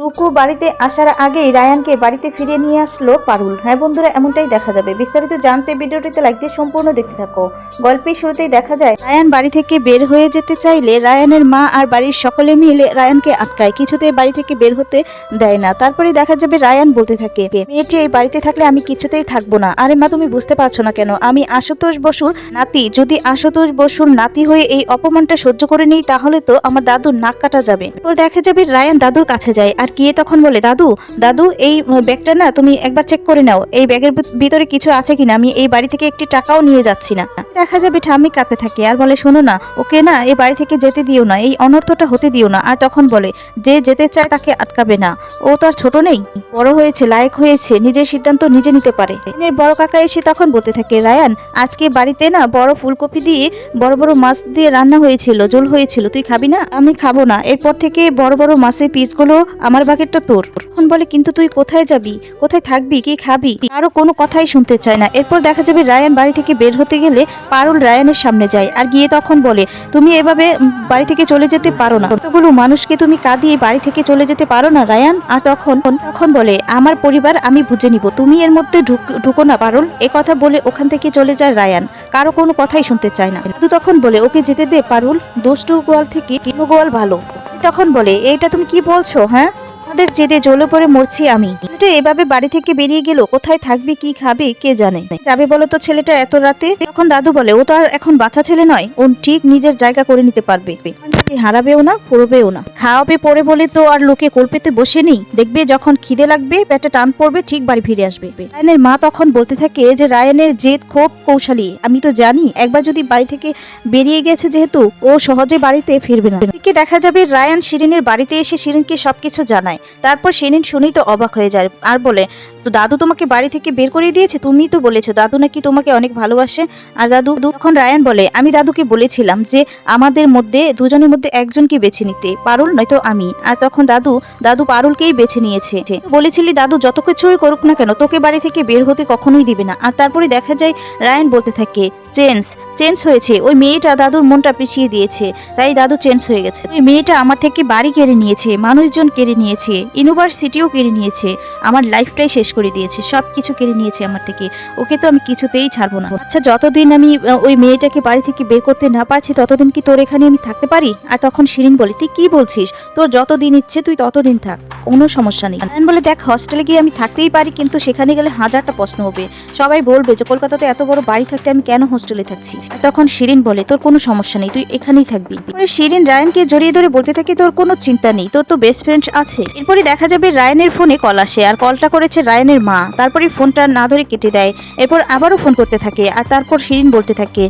রুকু বাড়িতে আসার আগেই রায়ানকে বাড়িতে ফিরিয়ে নিয়ে আসলো পারুল। হ্যাঁ বন্ধুরা, এমনটাই দেখা যাবে। বিস্তারিত জানতে ভিডিওটিতে লাইক দিয়ে সম্পূর্ণ দেখতে থাকো। গল্পের শুরুতেই দেখা যায়, রায়ান বাড়ি থেকে বের হয়ে যেতে চাইলে রায়ানের মা আর বাড়ির সকলে মিলে রায়ানকে আটকায়। কিছুতে বাড়ি থেকে বের হতে দেয় না। তারপরে দেখা যাবে রায়ান বলতে থাকে, মেয়েটি এই বাড়িতে থাকলে আমি কিছুতেই থাকব না। আরে মা, তুমি বুঝতে পারছ না কেন? আমি আশুতোষ বসুর নাতি। যদি আশুতোষ বসুর নাতি হয়ে এই অপমানটা সহ্য করে নিই, তাহলে তো আমার দাদুর নাক কাটা যাবে। এরপর দেখা যাবে রায়ান দাদুর কাছে যায়। আর গিয়ে তখন বলে, দাদু দাদু, এই ব্যাগটা না তুমি একবার চেক করে নাও। এই ব্যাগের ভিতরে কিছু আছে কিনা? আমি এই বাড়ি থেকে একটি টাকাও নিয়ে যাচ্ছি না। দেখা যাবে ঠাম্মি কাঁদতে থাকে। আর বলে, শোনো না, ওকে না এই বাড়ি থেকে যেতে দিও না, এই অনর্থটা হতে দিও না। আর তখন বলে, যে যেতে চায় তাকে আটকাবে না। ও তো আর ছোট নেই। বড় হয়েছে, লায়ক হয়েছে, নিজের সিদ্ধান্ত নিজে নিতে পারে। বড় কাকা এসে তখন বলতে থাকে, রায়ান, আজকে বাড়িতে না বড় ফুলকপি দিয়ে বড় বড় মাছ দিয়ে রান্না হয়েছিল, ঝোল হয়েছিল। তুই খাবি না? আমি খাব না। এরপর থেকে বড় বড় মাছের পিসগুলো আমার বাকেটটা তোর। তখন বলে, কিন্তু তুই কোথায় যাবি? কোথায় থাকবি? কি খাবি? আরও কোনো কথাই শুনতে চায় না। এরপর দেখা যাবে রায়ান বাড়ি থেকে বের হতে গেলে পারুল রায়ানের সামনে যায় আর গিয়ে তখন বলে, তুমি এভাবে বাড়ি থেকে চলে যেতে পারো না। কতগুলো মানুষকে তুমি কাঁদিয়ে বাড়ি থেকে চলে যেতে পারো না, রায়ান। আর তখন তখন বলে, আমার পরিবার আমি বুঝে নিব। তুমি এর মধ্যে ঢুক- না পারুল। এ কথা বলে ওখান থেকে চলে যায় রায়ান। কারও কোনো কথাই শুনতে চায় না। শুধু তখন বলে, ওকে যেতে দে পারুল। দুষ্টু গোয়াল থেকে, কিনো গোয়াল ভালো। তখন বলে, এইটা তুমি কি বলছো হ্যাঁ? আমাদের জেদে জ্বলে পড়ে মরছি আমি। ছেলেটা এভাবে বাড়ি থেকে বেরিয়ে গেল, কোথায় থাকবে, কি খাবে, কে জানে? যাবে বলো তো ছেলেটা এত রাতে? তখন দাদু বলে, ও তো আর এখন বাচ্চা ছেলে নয়, ও ঠিক নিজের জায়গা করে নিতে পারবে। হারাবেও না, পড়বেও না। খাওয়াবে, পড়ে বলে তো আর লোকে কল্পেতে বসে নেই। দেখবে যখন খিদে লাগবে, পেটে টান পড়বে, ঠিক বাড়ি ফিরে আসবে। রায়নের মা তখন বলতে থাকে যে, রায়নের জেদ খুব কৌশলী। আমি তো জানি, একবার যদি বাড়ি থেকে বেরিয়ে গেছে যেহেতু, ও সহজে বাড়িতে ফিরবে না। দেখা যাবে রায়ান শিরিনের বাড়িতে এসে শিরিনকে সবকিছু জানায়। তারপর শিরিন শুনেই তো অবাক হয়ে যায় আর বলে, তো দাদু তোমাকে বাড়ি থেকে বের করে দিয়েছে? তুমি তো বলেছ, দাদু নাকি তোমাকে অনেক ভালোবাসে? আর দাদু তখন রায়ান বলে, আমি দাদুকে বলেছিলাম যে আমাদের মধ্যে, দুজনের মধ্যে একজনকে বেছে নিতে, পারুল নয়তো আমি। আর তখন দাদু দাদু পারুলকেই বেছে নিয়েছে। বলেছিলি, দাদু যত কিছুই করুক না কেন, তোকে বাড়ি থেকে বের হতে কখনোই দিবে না। আর তারপরে দেখা যায় রায়ান বলতে থাকে, চেঞ্জ চেঞ্জ হয়েছে। ওই মেয়েটা দাদুর মনটা পিছিয়ে দিয়েছে। তাই দাদু চেঞ্জ হয়ে গেছে। ওই মেয়েটা আমার থেকে বাড়ি কেড়ে নিয়েছে, মানুষজন কেড়ে নিয়েছে। ইউনিভার্সিটিও কেড়ে নিয়েছে, আমার লাইফটাই শেষ করে দিয়েছে সব কিছু কেড়ে নিয়েছে আমার থেকে। ওকে তো আমি কিছুতেই ছাড়বো না। আচ্ছা যতদিন আমি ওই মেয়েটাকে বাড়ি থেকে বের করতে না পারছি, ততদিন কি তোর এখানে আমি থাকতে পারি? আর তখন শিরিন বলে, তুই কি বলছিস? তোর যতদিন ইচ্ছে, তুই ততদিন থাক, কোনো সমস্যা নেই। নারায়ণ বলে, দেখ হস্টেলে গিয়ে আমি থাকতেই পারি, কিন্তু সেখানে গেলে হাজারটা প্রশ্ন হবে। সবাই বলবে যে, কলকাতাতে এত বড় বাড়ি থাকতে আমি কেন হোস্টেলে থাকছি? তখন শিরিন বলে, তোর কোনো সমস্যা নেই, তুই এখানেই থাকবি। শিরিন রায়ানকে জড়িয়ে ধরে বলতে থাকে, তোর কোনো চিন্তা নেই, তোর তো বেস্ট ফ্রেন্ড আছে। এরপরে দেখা যাবে রায়নের ফোনে কল আসে, আর কলটা করেছে রায়নের মা। তারপরে ফোনটা না ধরে কেটে দেয়। এরপর আবারও ফোন করতে থাকে, আর তারপর শিরিন বলতে থাকে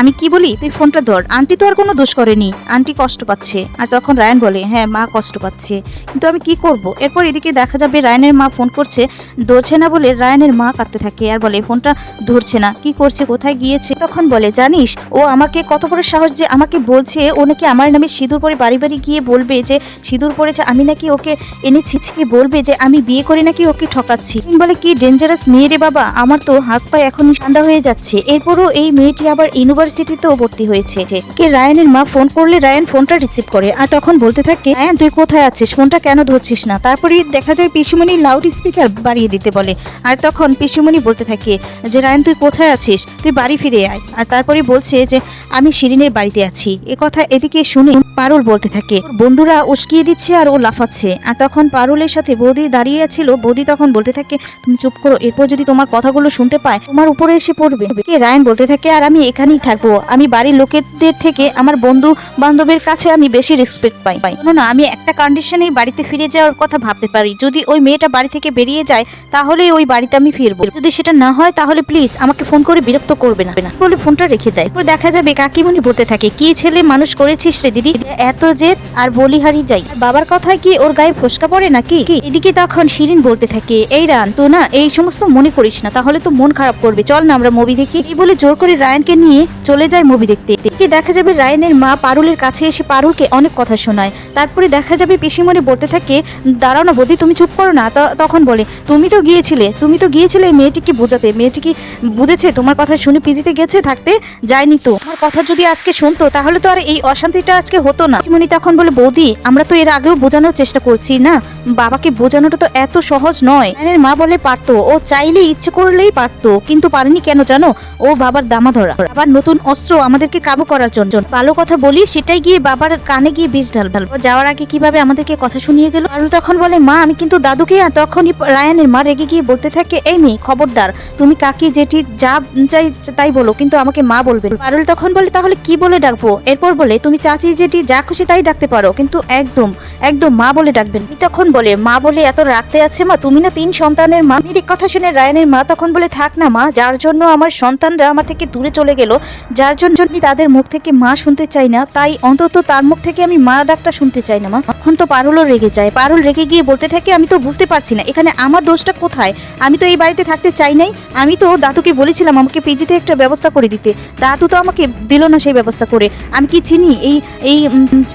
আমি কি বলি? তুই ফোনটা ধর। আন্টি তো আর কোনো দোষ করেনি। আন্টি কষ্ট পাচ্ছে। আর তখন রায়ান বলে হ্যাঁ মা কষ্ট পাচ্ছে। কিন্তু আমি কি করব? এরপর এদিকে দেখা যাবে রায়নের মা ফোন করছে, ধরছে না বলে রায়নের মা কাঁদতে থাকে। আর বলে, ফোনটা ধরছে না। কি করছে? কোথায় গিয়েছে? তখন বলে, জানিস, ও আমাকে কত বড় সাহস যে আমাকে বলছে, ও নাকি আমার নামে সিঁদুর পরে বাড়ি বাড়ি গিয়ে বলবে যে, সিঁদুর পরেছে, আমি নাকি ওকে এনেছি ছিকে বলবে যে আমি বিয়ে করে নাকি ওকে ঠকাচ্ছি। বলে, কি ডেঞ্জারাস মেয়ে রে বাবা, আমার তো হাত পা এখনই ঠান্ডা হয়ে যাচ্ছে। এরপরও এই মেয়েটি আবার ইউনিভার্সিটিতেও ভর্তি হয়েছে। কে রায়ানের মা ফোন করলে রায়ান ফোনটা রিসিভ করে। আর তখন বলতে থাকে রায়ান তুই কোথায় আছিস? ফোনটা কেন ধরছিস না? তারপরে দেখা যায় পিসুমণি লাউড স্পিকার বাড়িয়ে দিতে বলে। আর তখন পিসুমণি বলতে থাকে যে, রায়ান, তুই কোথায় আছিস? তুই বাড়ি ফিরে আয়। আর তারপরে বলছে যে, আমি শিরিনের বাড়িতে আছি। এ কথা এদিকে শুনে পারুল বলতে থাকে। বন্ধুরা উস্কিয়ে দিচ্ছে আর ও লাফাচ্ছে। আর তখন পারুলের সাথে বৌদি দাঁড়িয়ে ছিল। বৌদি তখন বলতে থাকে, তুমি চুপ করো, এরপর যদি তোমার কথাগুলো শুনতে পায়, তোমার উপরে এসে পড়বে। কে রায়ন বলতে থাকে, আর আমি এখানেই থাকব। আমি বাড়ির লোকেদের থেকে আমার বন্ধু বান্ধবের কাছে আমি বেশি রেসপেক্ট পাই। পাই না আমি একটা কন্ডিশনেই বাড়িতে ফিরে যাওয়ার কথা ভাবতে পারি। যদি ওই মেয়েটা বাড়ি থেকে বেরিয়ে যায় তাহলে ওই বাড়িতে আমি ফিরবো। যদি সেটা না হয়, তাহলে প্লিজ আমাকে ফোন করে বিরক্ত করবে না। বলে ফোনটা রেখে দেয়। দেখা যাবে কাকিমণি বলতে থাকে, কি ছেলে মানুষ করেছিস রে দিদি? এত জেদ আর বলিহারি যাই। বাবার কথায় কি ওর গায়ে ফসকা পড়ে নাকি? এদিকে তখন শিরিন বলতে থাকে, এই রান, তো না, এই সমস্ত মনে করিস না, তাহলে তো মন খারাপ করবে। চল না আমরা মুভি দেখি। এই বলে জোর করে রায়ানকে নিয়ে চলে যায় মুভি দেখতে। এদিকে দেখা যাবে রায়নের মা পারুলের কাছে এসে পারুলকে অনেক কথা শোনায়। তারপরে দেখা যাবে পিসিমণি বলতে থাকে, দাঁড়াও না বৌদি, তুমি চুপ করো না। তখন বলে, তুমি তো গিয়েছিলে, তুমি তো গিয়েছিলে মেয়েটিকে বোঝাতে? মেয়েটি কি বুঝেছে তোমার কথা শুনে পিজিতে গেছে থাকতে? যায়নি তো। আমার কথা যদি আজকে শুনতো, তাহলে তো আর এই অশান্তিটা আজকে হতো হতো না। পিসিমণি তখন বলে, বৌদি, আমরা তো এর আগেও বোঝানোর চেষ্টা করছি না। বাবাকে বোঝানোটা তো এত সহজ নয়। রায়ানের মা বলে, পারতো। ও চাইলে ইচ্ছে করলেই পারতো, কিন্তু পারেনি কেন জানো? ও বাবার দামা ধরা বাবার নতুন অস্ত্র আমাদেরকে কাবু করার জন্য। ভালো কথা বলি, সেটাই গিয়ে বাবার কানে গিয়ে বিষ ঢাল ঢাল যাওয়ার আগে কীভাবে আমাদেরকে কথা শুনিয়ে গেল? আর তখন বলে, মা, আমি কিন্তু দাদুকে আর তখনই রায়ানের মা রেগে গিয়ে বলতে থাকে, এই মেয়ে, খবরদার, তুমি কাকি যেটি যা চাই তাই বলো, কিন্তু আমাকে মা বলবে পারুল তখন বলে, তাহলে কি বলে ডাকবো? এরপর বলে, তুমি চাচি যেটি যা খুশি তাই ডাকতে পারো কিন্তু একদম একদম মা বলে ডাকবেন। তখন বলে, মা বলে এত রাখতে আছে মা, তুমি না তিন সন্তানের মা? মেয়ের কথা শুনে রায়ানের মা তখন বলে, থাক না মা, যার জন্য আমার সন্তানরা আমার থেকে দূরে চলে গেল, যার জন্য আমি তাদের মুখ থেকে মা শুনতে চাই না, তাই অন্তত তার মুখ থেকে আমি মা ডাকটা শুনতে চাই না মা। তখন তো পারুলও রেগে যায়। পারুল রেগে গিয়ে বলতে থাকে, আমি তো বুঝতে পারছি না, এখানে আমার দোষটা কোথায়? আমি তো এই বাড়িতে থাকতে চাই নাই, আমি তো দাদুকে বলেছিলাম আমাকে পিজিতে একটা ব্যবস্থা করে দিতে। দাদু তো আমাকে দিল না সেই ব্যবস্থা করে। আমি কি চিনি? এই এই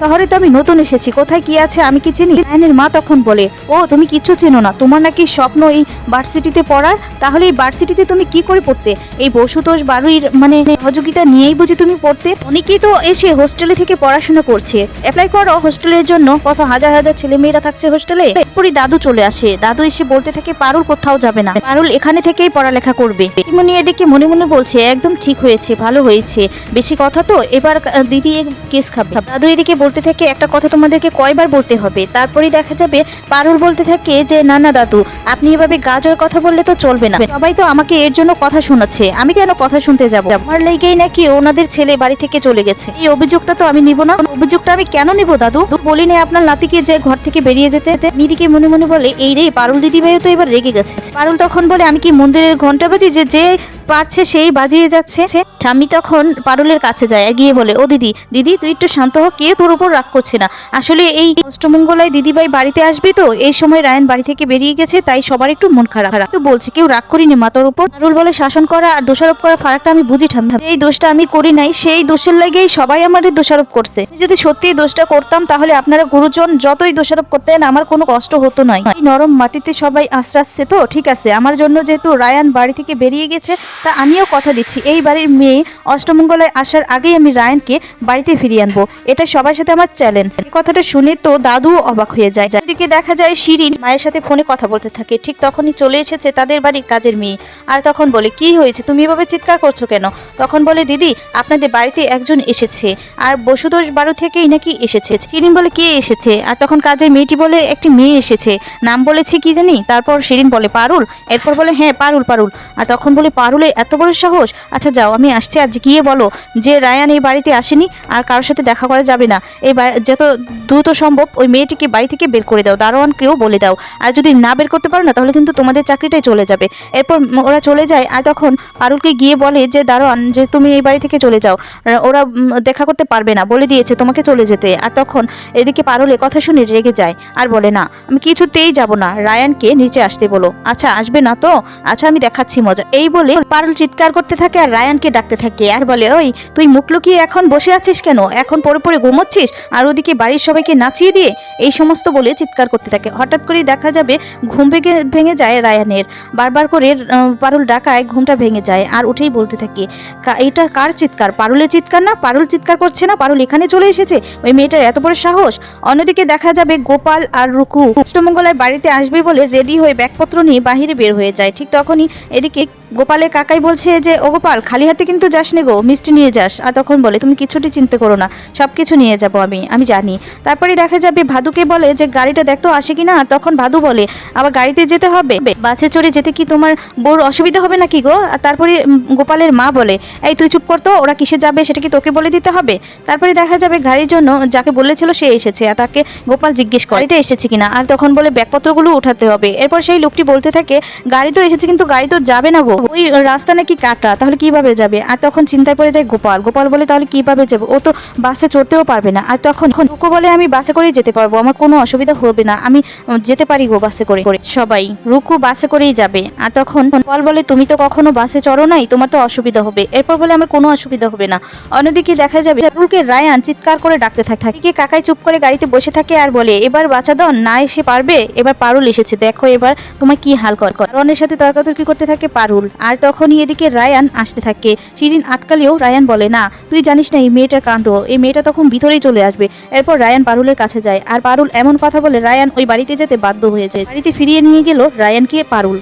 শহরে তো আমি নতুন এসেছি, কোথায় কি আছে আমি কি চিনি? রায়নের মা তখন বলে, ও, তুমি কিচ্ছু চেনো না। তোমার নাকি স্বপ্ন এই ভার্সিটিতে পড়ার। তাহলে এই ভার্সিটিতে তুমি কি করে পড়তে? এই বসুতোষ বাড়ির মানে সহযোগিতা নিয়েই বুঝি তুমি পড়তে? অনেকেই তো এসে হোস্টেলে থেকে পড়াশোনা করছে। অ্যাপ্লাই করো হোস্টেলের জন্য। কত হাজার হাজার ছেলে মেয়েরা থাকছে হোস্টেলে এরপরই দাদু চলে আসে। দাদু এসে বলতে থাকে, পারুল কোথাও যাবে না। পারুল এখানে থেকেই পড়ালেখা করবে। মনি এদিকে মনে মনে বলছে, একদম ঠিক হয়েছে, ভালো হয়েছে। বেশি কথা তো, এবার দিদি কেস খাবে। দাদু এদিকে বলতে থাকে, একটা কথা তোমাদেরকে কয়বার বলতে হবে। তারপরেই দেখা যাবে পারুল বলতে থাকে যে, না না, দাদু, আপনি এভাবে গাজর কথা বললে তো চলবে না। সবাই তো আমাকে এর জন্য কথা শোনাচ্ছে। আমি কেন কথা শুনতে যাব? আমার লেগেই নাকি ওনাদের ছেলে বাড়ি থেকে চলে গেছে। এই অভিযোগটা তো আমি নিব না। অভিযোগটা আমি কেন নিব, দাদু? বলিনি আপনার নাতিকে যে ঘর থেকে বেরিয়ে যেতে। মিরিকে মনে মনে বলে, এই রে, পারুল দিদি ভাইও তো এবার রেগে গেছে। পারুল তখন বলে, আমি কি মন্দিরের ঘণ্টা বাজি? যে যে পারছে সেই বাজিয়ে যাচ্ছে। ঠাম্মি তখন পারুলের কাছে যায়, গিয়ে বলে, ও দিদি দিদি, তুই একটু শান্ত হ। কে তোর উপর রাগ করছে না? আসলে এই অষ্টমঙ্গলায় দিদিভাই বাড়িতে আসবি তো এই সময় রায়ন বাড়ি থেকে বেরিয়ে গেছে তাই সবার একটু মন খারাপ। খারাপ। তো বলছি কেউ রাগ করিনি মাতার উপর। পারুল বলে শাসন করা আর দোষারোপ করা ফারাকটা আমি বুঝি ঠাম্মি। এই দোষটা আমি করি নাই সেই দোষের লাগেই সবাই আমাদের দোষারোপ করছে। আমি যদি সত্যি দোষটা করতাম তাহলে আপনারা গুরুজন যতই দোষারোপ করতেন আমার কোনো কষ্ট হতো না এই নরম মাটিতে সবাই আশ্রাচ্ছে তো ঠিক আছে। আমার জন্য যেহেতু রায়ান বাড়ি থেকে বেরিয়ে গেছে তা আমিও কথা দিচ্ছি। এই বাড়ির মেয়ে অষ্টমঙ্গলায় আসার আগেই আমি রায়ানকে বাড়িতে ফিরিয়ে আনব। এটা সবার সাথে আমার চ্যালেঞ্জ এই কথাটা শুনে তো দাদুও অবাক হয়ে যায়। এদিকে দেখা যায় শিরিন মায়ের সাথে ফোনে কথা বলতে থাকে। ঠিক তখনই চলে এসেছে তাদের বাড়ির কাজের মেয়ে। আর তখন বলে, কি হয়েছে? তুমি এভাবে চিৎকার করছ কেন? তখন বলে, দিদি, আপনাদের বাড়িতে একজন এসেছে। আর বসুদোষ বারো থেকেই নাকি এসেছে। শিরিন বলে, কে এসেছে? আর তখন কাজের মেয়েটি বলে, একটি মেয়ে এসেছে। নাম বলেছে কি জানি? তারপর শিরিন বলে, পারুল। এরপর বলে হ্যাঁ পারুল পারুল। আর তখন বলে পারুলে এত বড় সাহস? আচ্ছা যাও, আমি আসছি। আজ গিয়ে বলো যে, রায়ান এই বাড়িতে আসেনি আর কারোর সাথে দেখা করা যাবে না। এই যত দ্রুত সম্ভব ওই মেয়েটিকে বাড়ি থেকে বের করে দাও, দারোয়ানকেও বলে দাও। আর যদি না বের করতে পারো না, তাহলে কিন্তু তোমাদের চাকরিটাই চলে যাবে। এরপর ওরা চলে যায়, আর তখন পারুলকে গিয়ে বলে যে, দারোয়ান, যে তুমি এই বাড়ি থেকে চলে যাও। ওরা দেখা করতে পারবে না, বলে দিয়েছে তোমাকে চলে যেতে। আর তখন এদিকে পারুল কথা শুনে রেগে যায় আর বলে, না, আমি কিছুতেই যাব না। রায়ানকে নিচে আসতে বলো। আচ্ছা আসবে না তো? আচ্ছা আমি দেখাচ্ছি মজা। এই বলে পারুল চিৎকার করতে থাকে আর রায়ানকে ডাকতে থাকে। আর বলে, ওই, তুই মুখ লুকিয়ে এখন বসে আছিস কেন? এখন পরে পরে ঘুমোচ্ছিস? আর ওদিকে বাড়ির সবাইকে নাচিয়ে দিয়ে এই সমস্ত বলে চিৎকার করতে থাকে। হঠাৎ করেই দেখা যাবে ঘুম ভেঙে ভেঙে যায় রায়ানের। বারবার করে পারুল ডাকায়, ঘুমটা ভেঙে যায় আর উঠেই বলতে থাকে, "কা- এটা কার চিৎকার? পারুলের চিৎকার না? পারুল চিৎকার করছে না? পারুল এখানে চলে এসেছে? ওই মেয়েটার এত বড় সাহস? অন্যদিকে দেখা যাবে গোপাল আর রুকু অষ্টমঙ্গলায় বাড়িতে আসবে বলে রেডি হয়ে ব্যাগপত্র নিয়ে বাহিরে বের হয়ে যায়। ঠিক তখনই এদিকে গোপালের কাকাই বলছে যে, ও গোপাল, খালি হাতে কিন্তু যাস নে গো, মিষ্টি নিয়ে যাস। আর তখন বলে, তুমি কিছুটি চিন্তা করো না সব কিছু নিয়ে যাব আমি আমি জানি। তারপরে দেখা যাবে ভাদুকে বলে যে, গাড়িটা দেখতো আসে কিনা? আর তখন ভাদু বলে, আবার গাড়িতে যেতে হবে? বাসে চড়ে যেতে কি তোমার বউর অসুবিধা হবে নাকি গো? আর তারপরে গোপালের মা বলে, এই তুই চুপ করতো ওরা কিসে যাবে সেটা কি তোকে বলে দিতে হবে? তারপরে দেখা যাবে গাড়ির জন্য যাকে বলেছিল সে এসেছে, আর তাকে গোপাল জিজ্ঞেস করে এটা এসেছে কিনা? আর তখন বলে, ব্যাগপত্রগুলো উঠাতে হবে। এরপর সেই লোকটি বলতে থাকে, গাড়ি তো এসেছে, কিন্তু গাড়ি তো যাবে না গো। ওই রাস্তা নাকি কাটা, তাহলে কীভাবে যাবে? আর তখন চিন্তায় পড়ে যায় গোপাল। গোপাল বলে, তাহলে কীভাবে যাবে? ও তো বাসে চড়তেও পারবে না। আর তখন রুকু বলে, আমি বাসে করেই যেতে পারব। আমার কোনো অসুবিধা হবে না। আমি যেতে পারি গো বাসে করে করে। সবাই রুকু বাসে করেই যাবে। আর তখন গোপাল বলে, তুমি তো কখনো বাসে চড়ো নাই, তোমার তো অসুবিধা হবে। এরপর বলে, আমার কোনো অসুবিধা হবে না। অন্যদিকে দেখা যাবে রুলকে রায়ান চিৎকার করে ডাকতে থাকে থাকে। কাকাই চুপ করে গাড়িতে বসে থাকে আর বলে, এবার বাঁচা দন, না এসে পারবে? এবার পারুল এসেছে। দেখো এবার তোমার কি হাল কর। রনের সাথে তর্কাতর্কি করতে থাকে পারুল। আর তখনই এদিকে রায়ান আসতে থাকে। শিরিন আটকালেও রায়ান বলে, না, তুই জানিস না, এই মেয়েটার কাণ্ড। এই মেয়েটা তখন ভিতরেই চলে আসবে। এরপর রায়ান পারুলের কাছে যায়। আর পারুল এমন কথা বলে, রায়ান ওই বাড়িতে যেতে বাধ্য হয়েছে। বাড়িতে ফিরিয়ে নিয়ে গেল রায়ানকে পারুল।